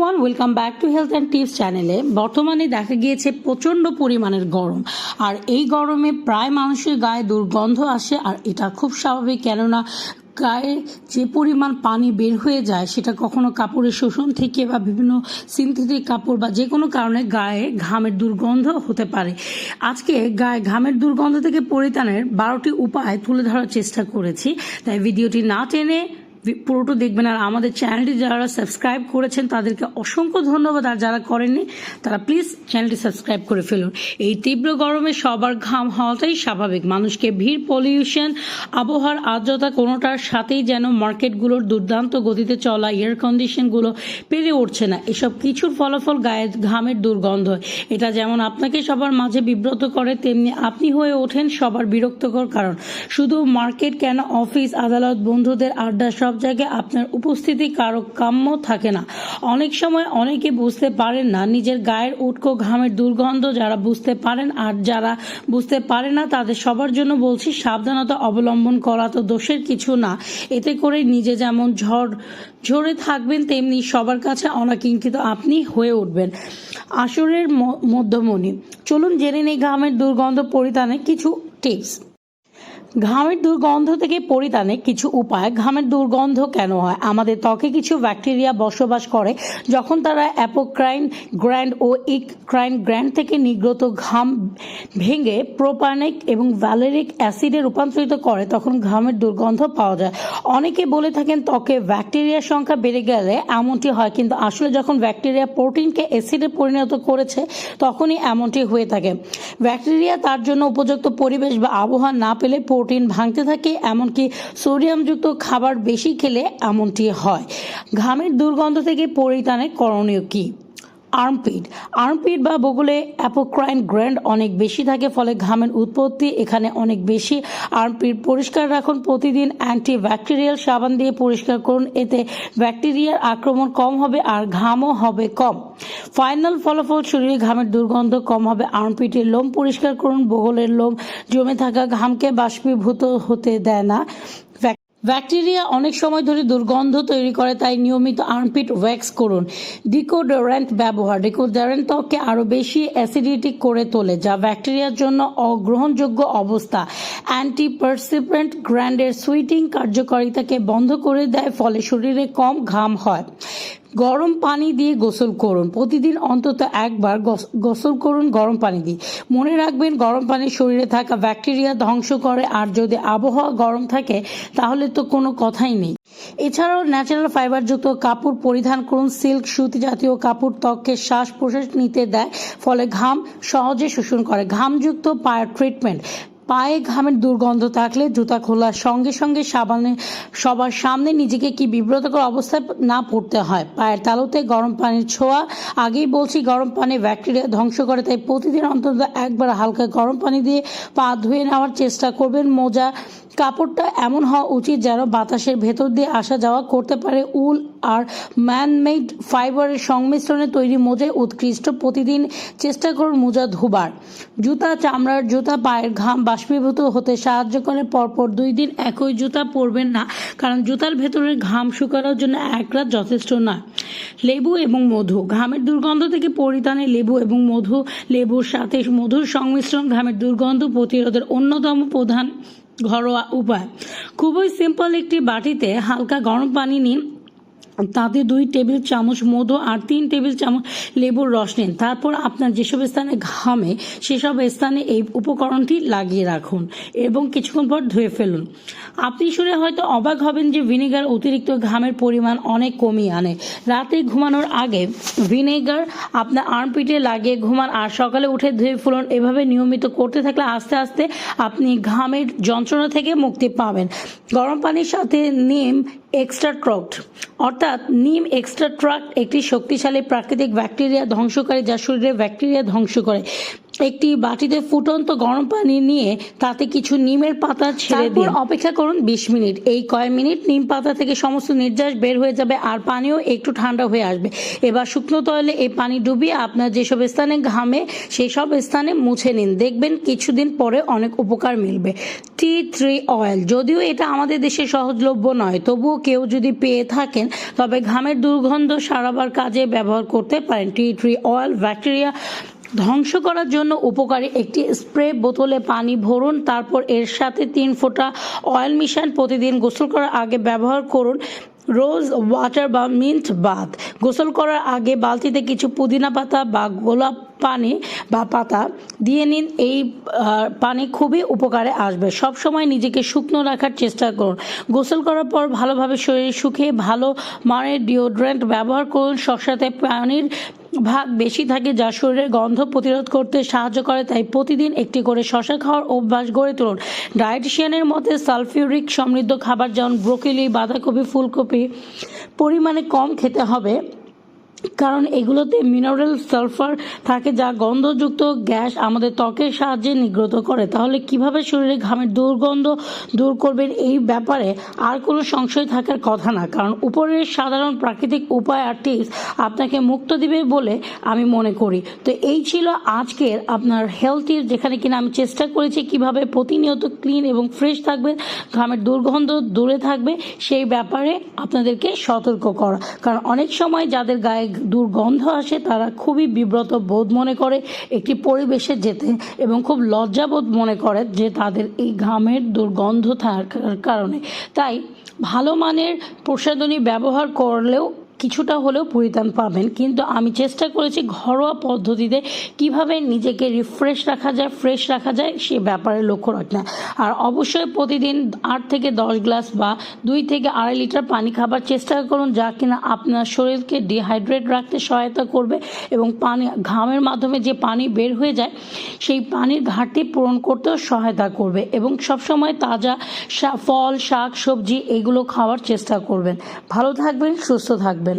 One welcome back to health and tips চ্যানেলে বর্তমানে দেখা গিয়েছে প্রচণ্ড পরিমাণের গরম। আর এই গরমে প্রায় মানুষের গায়ে দুর্গন্ধ আসে, আর এটা খুব স্বাভাবিক, কেননা গায়ে যে পরিমাণ পানি বের হয়ে যায়, সেটা কখনো কাপড়ের শোষণ থেকে বা বিভিন্ন সিনথেটিক কাপড় বা যে কোনো কারণে গায়ে ঘামের দুর্গন্ধ হতে পারে। আজকে গায়ে ঘামের দুর্গন্ধ থেকে পরিত্রাণের বারোটি উপায় তুলে ধরার চেষ্টা করেছি, তাই ভিডিওটি না টেনে পুরোটা দেখবেন। আর আমাদের চ্যানেলটি যারা সাবস্ক্রাইব করেছেন, তাদেরকে অসংখ্য ধন্যবাদ। আর যারা করেননি, তারা প্লিজ চ্যানেলটি সাবস্ক্রাইব করে ফেলুন। এই তীব্র গরমে সবার ঘাম হওয়াটাই স্বাভাবিক। মানুষকে ভিড় পলিউশন আবহাওয়ার আর্দ্রতা কোনোটার সাথেই যেন মার্কেটগুলোর দুর্দান্ত গতিতে চলা এয়ার কন্ডিশনগুলো পেরে উঠছে না। এসব কিছুর ফলাফল গায়ে ঘামের দুর্গন্ধ। এটা যেমন আপনাকে সবার মাঝে বিব্রত করে, তেমনি আপনি হয়ে ওঠেন সবার বিরক্তকর কারণ। শুধু মার্কেট কেন? অফিস, আদালত, বন্ধুদের আড্ডা সব জায়গায় আপনার উপস্থিতি কারও কাম্য থাকে না। অনেক সময় অনেকে বুঝতে পারেন না, নিজের গায়ের উটকো ঘামের দুর্গন্ধ যারা বুঝতে পারেন আর যারা বুঝতে পারে না, তাদের সবার জন্য বলছি সাবধানতা অবলম্বন করা তো দোষের কিছু না। এতে করে নিজে যেমন ঝড়, ঝরে থাকবেন, তেমনি সবার কাছে অনাকিঙ্কিত আপনি হয়ে উঠবেন। আসরের মধ্যমণি। চলুন জেনে নেই ঘামের দুর্গন্ধ পরিধানে কিছু টিপস ঘামের দুর্গন্ধ থেকে পরিত্রাণে কিছু উপায়। ঘামের দুর্গন্ধ কেন হয়? আমাদের ত্বকে কিছু ব্যাকটেরিয়া বসবাস করে। যখন তারা অ্যাপোক্রাইন গ্র্যান্ড ও ইকক্রাইন গ্র্যান্ড থেকে নির্গত ঘাম ভেঙে প্রোপানিক এবং ভ্যালেরিক অ্যাসিডে রূপান্তরিত করে, তখন ঘামের দুর্গন্ধ পাওয়া যায়। অনেকে বলে থাকেন ত্বকে ব্যাকটেরিয়ার সংখ্যা বেড়ে গেলে এমনটি হয়, কিন্তু আসলে যখন ব্যাকটেরিয়া প্রোটিনকে অ্যাসিডে পরিণত করেছে, তখনই এমনটি হয়ে থাকে। ব্যাকটেরিয়া তার জন্য উপযুক্ত পরিবেশ বা আবহাওয়া না পেলে প্রোটিন ভাঙতে থাকে, এমনকি সোডিয়ামযুক্ত খাবার বেশি খেলে এমনটি হয়। ঘামের দুর্গন্ধ থেকে পরিত্রাণের করণীয় কী? আর্মপিট আর্মপিট বা বগলে অ্যাপোক্রাইন গ্র্যান্ড অনেক বেশি থাকে, ফলে ঘামের উৎপত্তি এখানে অনেক বেশি। আর্মপিট পরিষ্কার রাখুন প্রতিদিন অ্যান্টি ব্যাকটেরিয়াল সাবান দিয়ে পরিষ্কার করুন, এতে ব্যাকটেরিয়ার আক্রমণ কম হবে আর ঘামও হবে কম। ফাইনাল ফলাফল শরীরে ঘামের দুর্গন্ধ কম হবে। আর্মপিটের লোম পরিষ্কার করুন, বগলের লোম জমে থাকা ঘামকে বাষ্পীভূত হতে দেয় না। ব্যাকটেরিয়া অনেক সময় ধরে দুর্গন্ধ তৈরি করে, তাই নিয়মিত আর্মপিট ওয়্যাক্স করুন। ডিকোডোরেন্ট ব্যবহার ডিকোডোরেন্ট ত্বককে আরও বেশি অ্যাসিডিটিক করে তোলে, যা ব্যাকটেরিয়ার জন্য অগ্রহণযোগ্য অবস্থা। অ্যান্টিপার্সিপেন্ট গ্র্যান্ডের সুইটিং কার্যকারিতাকে বন্ধ করে দেয়, ফলে শরীরে কম ঘাম হয়। গরম পানি দিয়ে গোসল করুন। প্রতিদিন অন্তত একবার গোসল করুন গরম পানি দিয়ে। মনে রাখবেন, গরম পানি শরীরে থাকা ব্যাকটেরিয়া ধ্বংস করে। আর যদি আবহাওয়া গরম থাকে, তাহলে তো কোনো কথাই নেই। এছাড়াও ন্যাচারাল ফাইবারযুক্ত কাপড় পরিধান করুন। সিল্ক, সুতি জাতীয় কাপড় ত্বককে শ্বাস প্রশ্বাস নিতে দেয়, ফলে ঘাম সহজে শোষণ করে। ঘামযুক্ত পায়ের ট্রিটমেন্ট পায়ে ঘামের দুর্গন্ধ থাকলে জুতা খোলার সঙ্গে সঙ্গে সাবানে, সবার সামনে নিজেকে কি বিব্রতকর অবস্থায় না পড়তে হয়? পায়ের তালুতে গরম পানির ছোঁয়া, আগেই বলছি গরম পানি ব্যাকটেরিয়া ধ্বংস করে, তাই প্রতিদিন অন্তত একবার হালকা গরম পানি দিয়ে পা ধুয়ে নেওয়ার চেষ্টা করবেন। মোজা, কাপড়টা এমন হওয়া উচিত যেন বাতাসের ভেতর দিয়ে আসা যাওয়া করতে পারে। উল আর ম্যানমেড ফাইবারের সংমিশ্রণে তৈরি মোজায় উৎকৃষ্ট প্রতিদিন চেষ্টা করুন মোজা ধোবার। জুতা চামড়ার জুতা, পায়ের ঘাম বাষ্পীভূত হতে সাহায্য করে, পরপর দুই দিন একই জুতা পরবেন না, কারণ জুতার ভেতরের ঘাম শুকানোর জন্য এক রাত যথেষ্ট নয়। লেবু এবং মধু, ঘামের দুর্গন্ধ থেকে পরিত্রাণে লেবু এবং মধু, লেবুর সাথে মধুর সংমিশ্রণ ঘামের দুর্গন্ধ প্রতিরোধের অন্যতম প্রধান ঘরোয়া উপায়। খুবই সিম্পল একটি বাটিতে হালকা গরম পানি নিন তাতে দুই টেবিল চামচ মধু আর তিন টেবিল চামচ লেবুর রস নিন। তারপর আপনার যেসব স্থানে ঘামে, সেসব স্থানে এই উপকরণটি লাগিয়ে রাখুন এবং কিছুক্ষণ পর ধুয়ে ফেলুন। আপনি শুনে হয়তো অবাক হবেন যে ভিনেগার অতিরিক্ত ঘামের পরিমাণ অনেক কমিয়ে আনে। রাতে ঘুমানোর আগে ভিনেগার আপনার আর্মপিটে লাগিয়ে ঘুমান আর সকালে উঠে ধুয়ে ফেলুন। এভাবে নিয়মিত করতে থাকলে আস্তে আস্তে আপনি ঘামের যন্ত্রণা থেকে মুক্তি পাবেন। গরম পানির সাথে নিম এক্সট্রা ট্রক্ট অর্থাৎ নিম এক্সট্রা ট্রাক্ট একটি শক্তিশালী প্রাকৃতিক ব্যাকটেরিয়া ধ্বংসকারী যা শরীরে ব্যাকটেরিয়া ধ্বংস করে। একটি বাটিতে ফুটন্ত গরম পানি নিয়ে তাতে কিছু নিমের পাতা ছেড়ে দিন। অপেক্ষা করুন বিশ মিনিট। এই কয়েক মিনিট নিম পাতা থেকে সমস্ত নির্যাস বের হয়ে যাবে আর পানিও একটু ঠান্ডা হয়ে আসবে। এবার শুকনো তৈলে এই পানি ডুবিয়ে আপনার যেসব স্থানে ঘামে সেই সব স্থানে মুছে নিন। দেখবেন কিছুদিন পরে অনেক উপকার মিলবে। Tea tree oil. যদিও এটা আমাদের দেশে সহজলভ্য নয় তবুও কেউ যদি পেয়ে থাকেন তবে ঘামের দুর্গন্ধ সারাবার কাজে ব্যবহার করতে পারেন। টি থ্রি অয়েল ব্যাকটেরিয়া ধ্বংস করার জন্য উপকারী একটি স্প্রে বোতলে পানি ভরুন, তারপর এর সাথে তিন ফোঁটা অয়েল মিশান প্রতিদিন গোসল করার আগে ব্যবহার করুন রোজ ওয়াটার বা মিন্ট বাথ। গোসল করার আগে বালতিতে কিছু পুদিনা পাতা বা গোলাপ পানি বা পাতা দিয়ে নিন, এই পানি খুবই উপকারে আসবে। সব সময় নিজেকে শুকনো রাখার চেষ্টা করুন। গোসল করার পর ভালোভাবে শরীর শুকিয়ে ভালো মানের ডিওড্রেন্ট ব্যবহার করুন শসাতে পানির ভাগ বেশি থাকে যা শরীরের গন্ধ প্রতিরোধ করতে সাহায্য করে, তাই প্রতিদিন একটি করে শশা খাওয়ার অভ্যাস গড়ে তুলুন। ডায়েটিশিয়ানের মতে, সালফিউরিক সমৃদ্ধ খাবার যেমন ব্রোকলি, বাঁধাকপি, ফুলকপি, পরিমাণে কম খেতে হবে। কারণ এগুলোতে মিনারেল সালফার থাকে যা গন্ধযুক্ত গ্যাস আমাদের ত্বকের সাহায্যে নিগ্রত করে। তাহলে কীভাবে শরীরে ঘামের দুর্গন্ধ দূর করবেন এই ব্যাপারে আর কোনো সংশয় থাকার কথা না। কারণ উপরের সাধারণ প্রাকৃতিক উপায় আর টিপস আপনাকে মুক্ত দিবে বলে আমি মনে করি। তো এই ছিল আজকের আপনার হেলথ টিপস যেখানে কিনা আমি চেষ্টা করেছি কীভাবে প্রতিনিয়ত ক্লিন এবং ফ্রেশ থাকবে ঘামের দুর্গন্ধ দূরে থাকবে, সেই ব্যাপারে আপনাদেরকে সতর্ক করা। কারণ অনেক সময় যাদের গায়ে দুর্গন্ধ আসে, তারা খুবই বিব্রত বোধ মনে করে, একটি পরিবেশে যেতে এবং খুব লজ্জাবোধ মনে করে যে তাদের এই ঘামের দুর্গন্ধ থাকার কারণে। তাই ভালো মানের প্রসাধনী ব্যবহার করলেও কিছুটা হলেও পরিত্রাণ পাবেন। কিন্তু আমি চেষ্টা করেছি ঘরোয়া পদ্ধতিতে কীভাবে নিজেকে রিফ্রেশ রাখা যায় ফ্রেশ রাখা যায়, সে ব্যাপারে লক্ষ্য রাখা আর অবশ্যই প্রতিদিন আট থেকে দশ গ্লাস বা দুই থেকে আড়াই লিটার পানি খাবার চেষ্টা করুন, যা কিনা আপনার শরীরকে ডিহাইড্রেট রাখতে সহায়তা করবে এবং পানি, ঘামের মাধ্যমে যে পানি বের হয়ে যায়, সেই পানির ঘাটতি পূরণ করতেও সহায়তা করবে এবং সবসময় তাজা ফল, শাক, সবজি, এগুলো খাওয়ার চেষ্টা করবেন। ভালো থাকবেন, সুস্থ থাকবেন।